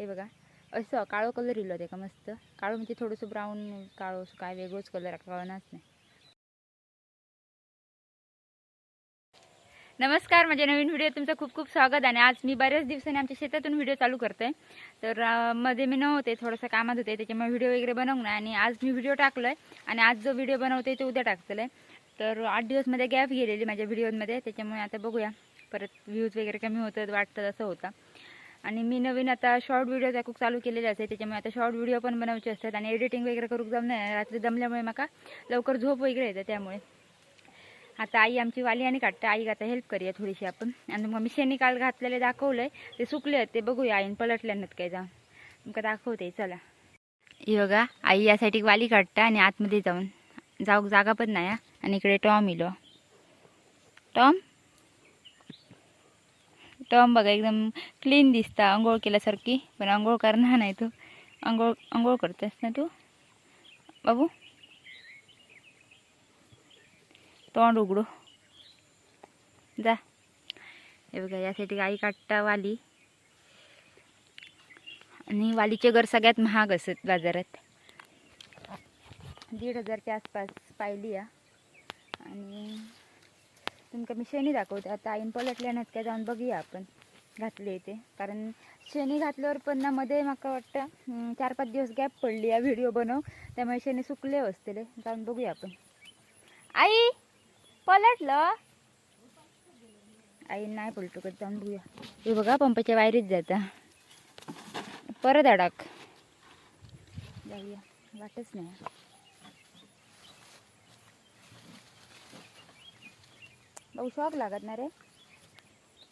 हे बघा. असं काळो कलर इलो ते का मस्त. काळो म्हणजे थोडंसं ब्राऊन काळो असं काय वेगळंच कलर कळनाच नाही. नमस्कार माझ्या नवीन व्हिडिओ तुमचं खूप खूप स्वागत आणि आज मी बऱ्याच दिवसांनी आमच्या शेतातून व्हिडिओ चालू करते तर मध्ये मी नव्हते थोडंसं कामात होते त्याच्यामुळे व्हिडिओ वगैरे बनवून आणि आज मी व्हिडिओ टाकलोय आणि आज जो व्हिडिओ बनवते तो उद्या टाकतलं तर आठ दिवसमध्ये गॅप गेलेली माझ्या व्हिडिओमध्ये त्याच्यामुळे आता बघूया. परत व्ह्यूज वगैरे कमी होतात वाटतं असं होतं. आणि मी नवीन आता शॉर्ट व्हिडिओ खूप चालू केलेले असते त्याच्यामुळे आता शॉर्ट व्हिडिओ पण बनवायचे असतात आणि एडिटिंग वगैरे करूक जम नाही रात्री जमल्यामुळे माका लवकर झोप वगैरे येते त्यामुळे. आता आई आमची वाली आणि काढते आई आता हेल्प करूया थोडीशी आपण. आणि मग मी शेणी काल घातलेले दाखवलंय. ते सुकले आहेत. ते बघूया आईन पलटल्यानं काय जाऊन. तुमका दाखवते. चला. हे बघा आई यासाठी वाली काढता आणि आतमध्ये जाऊन. जाऊ जागा पण नाही आणि इकडे टॉम इलो. टॉम? टॉम बघा एकदम क्लीन दिसता आंघोळ केल्यासारखी. पण आंघोळ करणार नाही तू. आंघोळ आंघोळ करतेस ना तू? बाबू? तोंड उघडू. जा. हे बघा यासाठी आई काटता वाली आणि वालीचे घर सगळ्यात महाग असत बाजारात. दीड हजारच्या आसपास पाहिली आणि तुमका मी शेणी दाखवते. आता आईन पलटल्यानं काय जाऊन बघूया आपण. घातले ते. कारण शेणी घातल्यावर पण ना मध्ये माका वाटतं चार पाच दिवस गॅप पडली या व्हिडिओ बनव. त्यामुळे शेणी सुकले असतेले. जाऊन बघूया आपण. आई पलटलं? आई नाही पलटू कधी जाऊन बघूया. हे बघा पंपाच्या वायरीत जाता. परत अडाक. जाऊया. वाटच नाही. भाऊ शॉक लागत ना रे.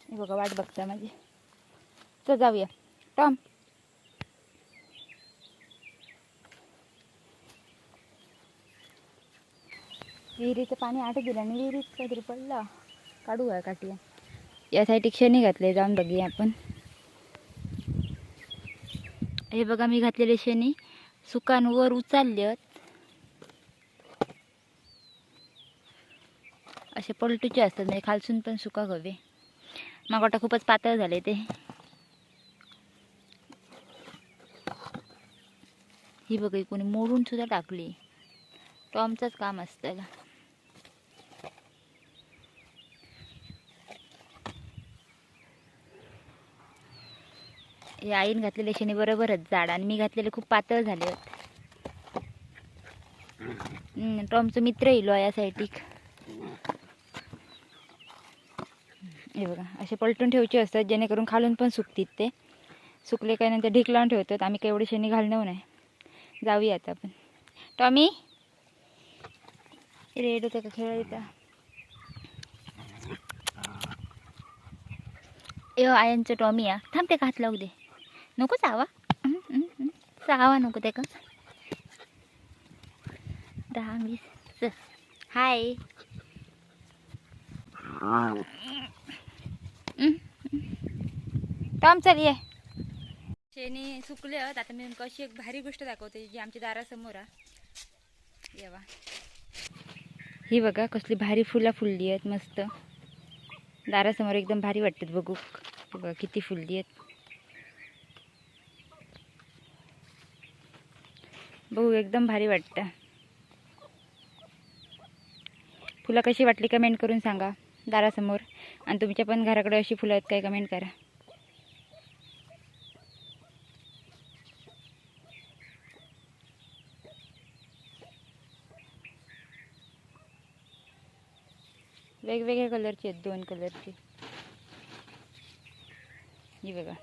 हे बघा वाट बघता माझी. चल जाऊया. टॉम. विहिरीचं पाणी आठ दिलं आणि विहिरीत काहीतरी पडलं. काढू आहे काठी यासाठी क्षणी घातले जाऊन बघूया आपण. हे बघा मी घातलेले शेणी सुकांवर उचलले असे पलटूचे असतात म्हणजे खालसून पण सुका हवे मग वाटतं खूपच पातळ झाले ते. ही बघ कोणी मोडून सुद्धा टाकली. टॉमचंच काम असतं त्याला हे आईन घातलेले शेणी बरोबरच जाड आणि मी घातलेले खूप पातळ झाले होते. टॉमचं मित्र येलो यासाठी हे बघा असे पलटून ठेवचे असतात जेणेकरून खालून पण सुकतील ते. सुकले काय नंतर ढीक लावून ठेवतात. आम्ही काही एवढे शेणी घालणं हो नाही. जाऊया आता आपण. टॉमी? रेड होतं का खेळायचा ए हो, आयांचं टॉमी या थांब ते हात लावू दे. नको चावा. चावा नको ते का दहा वीस हाय टॉम चल ये. शेणी सुकले आहेत आता मी नेमकं अशी एक भारी गोष्ट दाखवते जी आमच्या दारासमोर आहे येवा ही बघा कसली भारी फुलं फुलली आहेत मस्त. दारासमोर एकदम भारी वाटतात बघू. बघा किती फुलली आहेत. बघू एकदम भारी वाटतं. फुलं कशी वाटली कमेंट करून सांगा दारासमोर. आणि तुमच्या पण घराकडे अशी फुलं आहेत काय कमेंट करा. वेगवेगळ्या कलरची आहेत दोन कलरची. ही बघा.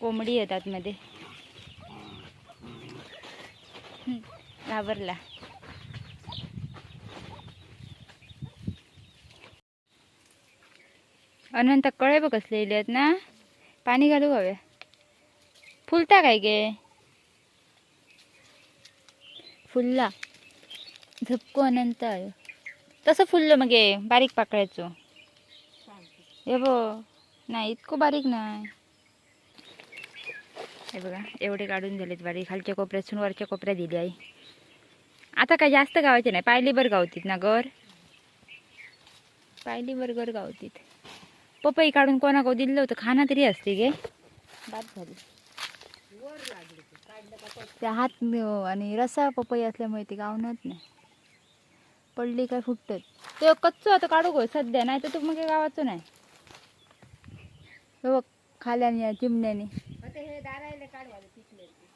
कोंबडी आहेत आतमध्ये. घाबरला. अनंत कळे बघ कसलेले आहेत ना? पाणी घालू हवे. फुलता काय गे? फुलला. झपको अनंत. तसं फुललं मग बारीक पाकळ्याचं. हे बो नाही इतकं बारीक नाही. हे बघा एवढे काढून झालेत बारीक. खालच्या कोपऱ्यातून वरच्या कोपऱ्या दिली आई. आता काय जास्त गावाचे नाही पायली बर गावतीत ना गर पायली बर गर गावतीत. पपई काढून कोणाको दिलं होतं? खाना तरी असते गे. बाद झाली. त्या हात आणि रसा पपई असल्यामुळे ते गावनच नाही. पडली काय फुटत. ते कच्चं आता काढू गो सध्या नाही तर तू मग गावाचं नाही. हे बघ खाल्याने चिमण्याने.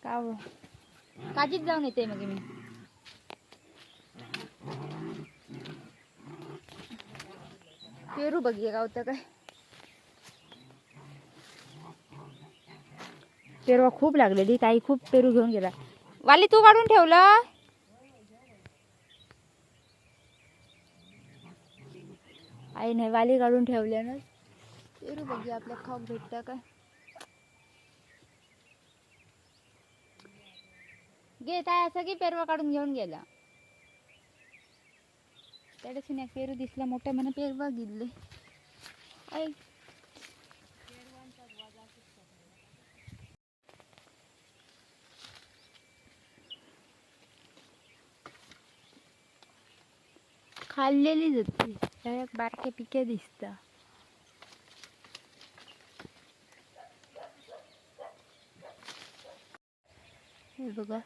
का बरं? काजीत जाऊन येते मग मी. पेरू बघिये गावतं काय. पेरवा खूप लागलेली ताई खूप पेरू घेऊन गेला. वाली तू काढून ठेवलं? आई नाही वाली काढून ठेवल्या ना. पेरू बघूया आपल्या खाऊ भेटता का घे ताय असं की पेरवा काढून घेऊन गेला त्याच्यासून एक पेरू दिसला मोठ्या म्हणा पेरवा गिल्ले आई खाल्लेलीच होती त्याच्यात बारके पिके दिसता हे बघा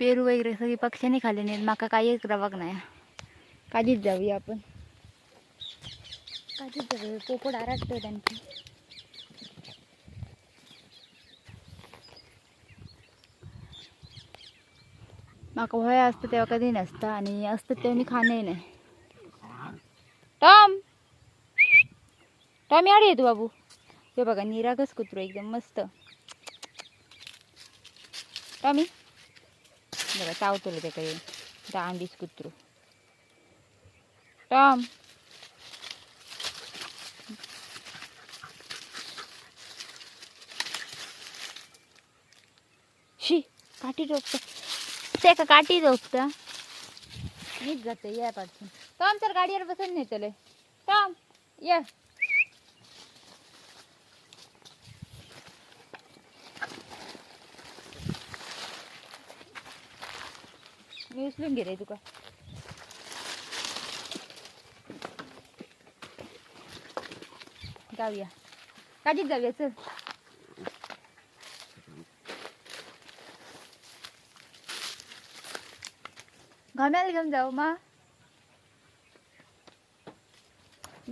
पेरू वगैरे सगळी पक्ष्यांनी खाल्ले नाहीत माका काहीच रवाक नाही. काजीच जाऊया आपण. काजीच जाऊया. पोपट आराटतोय त्यांची. माका भय असतं तेव्हा कधी नसतं आणि असतं तेव्हा मी खाणे नाही. टॉम! टॉम याड येतो बाबू. हे बघा निरागस कुत्रो एकदम मस्त. टॉमी. बघा चावतो त्याकडे दांडीच कुत्रो. टॉम. शी काठी झोपता ते का काठी झोपता मीच जाते या पासून टॉम तर गाडीवर बसून नेतले टॉम ये. मी उचलून रे तुका. जाऊया. काजीत जाऊया चल. घाम्याला घेऊन जाऊ मा.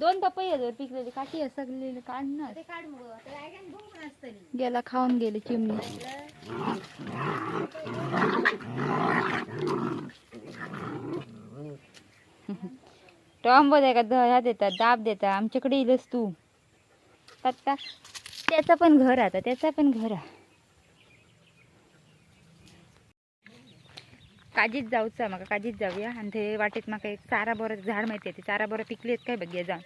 दोन पपई आहेत वर पिकलेली काठी आहे सगळी काढणार गेला खाऊन गेले चिमणी. टॉम बघ का दह्या देतात दाब देतात आमच्याकडे येईलच तू. आता त्याचं पण घर आता त्याचं पण घर आहे. काजीत जाऊचा मग काजीत जाऊया. आणि ते वाटेत मग एक चारा बरं झाड माहिती आहे ते चारा बरं पिकली आहेत काय बघूया जाऊन.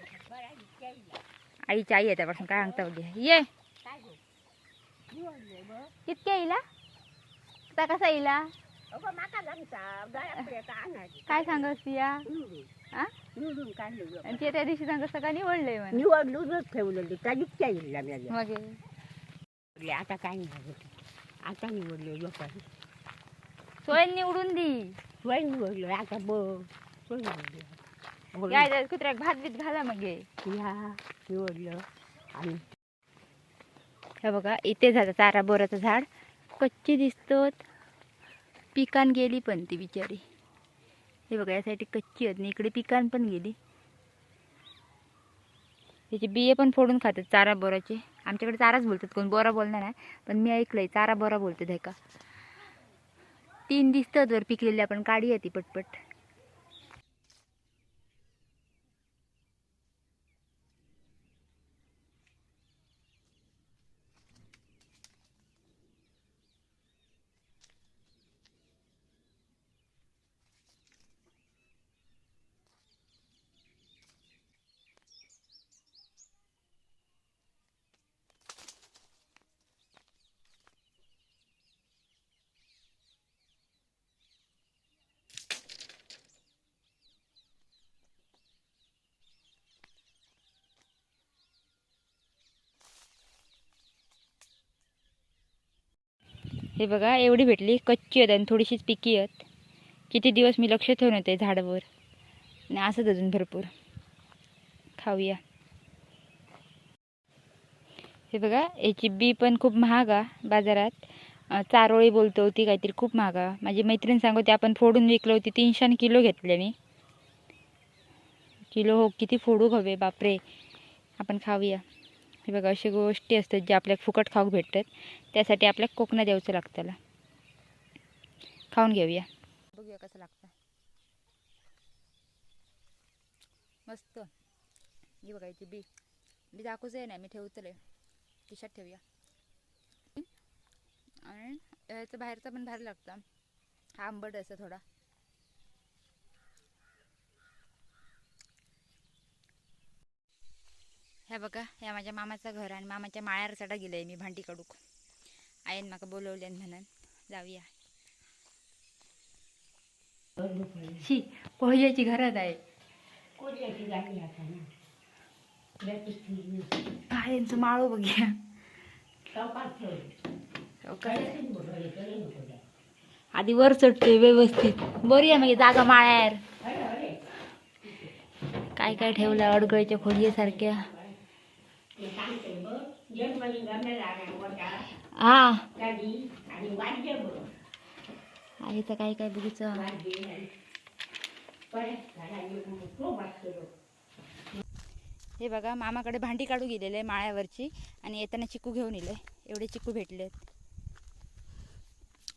आईची आई आहे त्यापासून काय सांगता बघूया ये. कितक्या येईला आता कसा येईला काय सांगस पिया आ? आणि ते त्या दिवशी सांग सगळं निवडलंय निवडलं निवडलूनच ठेवलं काहीच काही लागलं मग आता काय नाही आता निवडले लोकांनी सोय निवडून दी. सोय निवडलं आता बघ कुत्र्याक भात बीत घाला मग. हे. ह्या निवडलं. आणि हे बघा इथे झालं चारा बोराचं झाड. कच्ची दिसतोत. पिकान गेली पण ती बिचारी. हे बघा यासाठी कच्ची आहेत आणि इकडे पिकान पण गेली. त्याचे बिये पण फोडून खातात चारा बोराचे. आमच्याकडे चाराच बोलतात कोण बोरा बोलणार नाही पण मी ऐकलंय चारा बोरा बोलतात हे का? तीन दिसतात वर पिकलेली आपण काढूया ती पटपट. हे बघा एवढी भेटली. कच्ची आहेत आणि थोडीशीच पिकी आहेत. किती दिवस मी लक्ष ठेवून येते झाडावर. आणि असंच अजून भरपूर. खाऊया. हे बघा याची बी पण खूप महाग आहे बाजारात. चारोळी बोलतो होती काहीतरी खूप महाग आहे माझी मैत्रीण सांगते आपण फोडून विकलं होती तीनशे किलो घेतले मी. किलो हो किती फोडू हवे बापरे. आपण खाऊया. हे बघा अशी गोष्टी असतात ज्या आपल्याला फुकट खाऊक भेटतात. त्यासाठी आपल्याला कोकणात द्यावचं लागतं त्याला. खाऊन घेऊया. बघूया कसं लागतं. मस्त. ही बघा इथे बी. बी दाखवूच आहे ना मी ठेवतले खिशात ठेवूया. आणि याचं बाहेरचं पण भारी लागतं. हा आंबट असं थोडा. हे बघा ह्या माझ्या मामाचं घर आणि मामाच्या माळ्यावर चढा गेलंय मी भांडी काढूक आईन माका बोलवले म्हणून जाऊया. शी पोहयाची घरात आहे. यांचं माळो बघूया. आधी वर चढतोय व्यवस्थित. बरी आहे म्हणजे जागा अरे. काय काय ठेवलं अडगळीच्या खोलीसारख्या ते सांगते बघ जन्मली गमेला आणि मोठा हा आहे तर काय काय बघूचं हे बघा मामाकडे भांडी काढू गेलेले माळ्यावरची आणि येताना चिकू घेऊन येले एवढे चिकू भेटलेत.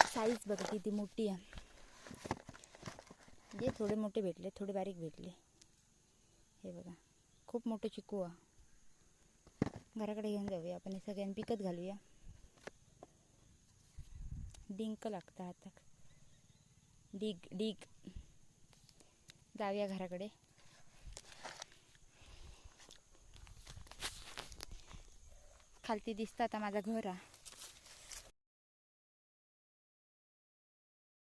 साईज बघा किती मोठी आहे. जे थोडे मोठे भेटले थोडे बारीक भेटले. हे बघा खूप मोठे चिकू आहे. घराकडे घेऊन जाऊया. आपण हे सगळ्यांनी पिकत घालूया. डिंक लागतं हातात डिग डिग. जाऊया घराकडे. खालती दिसतं आता माझं घर. आहे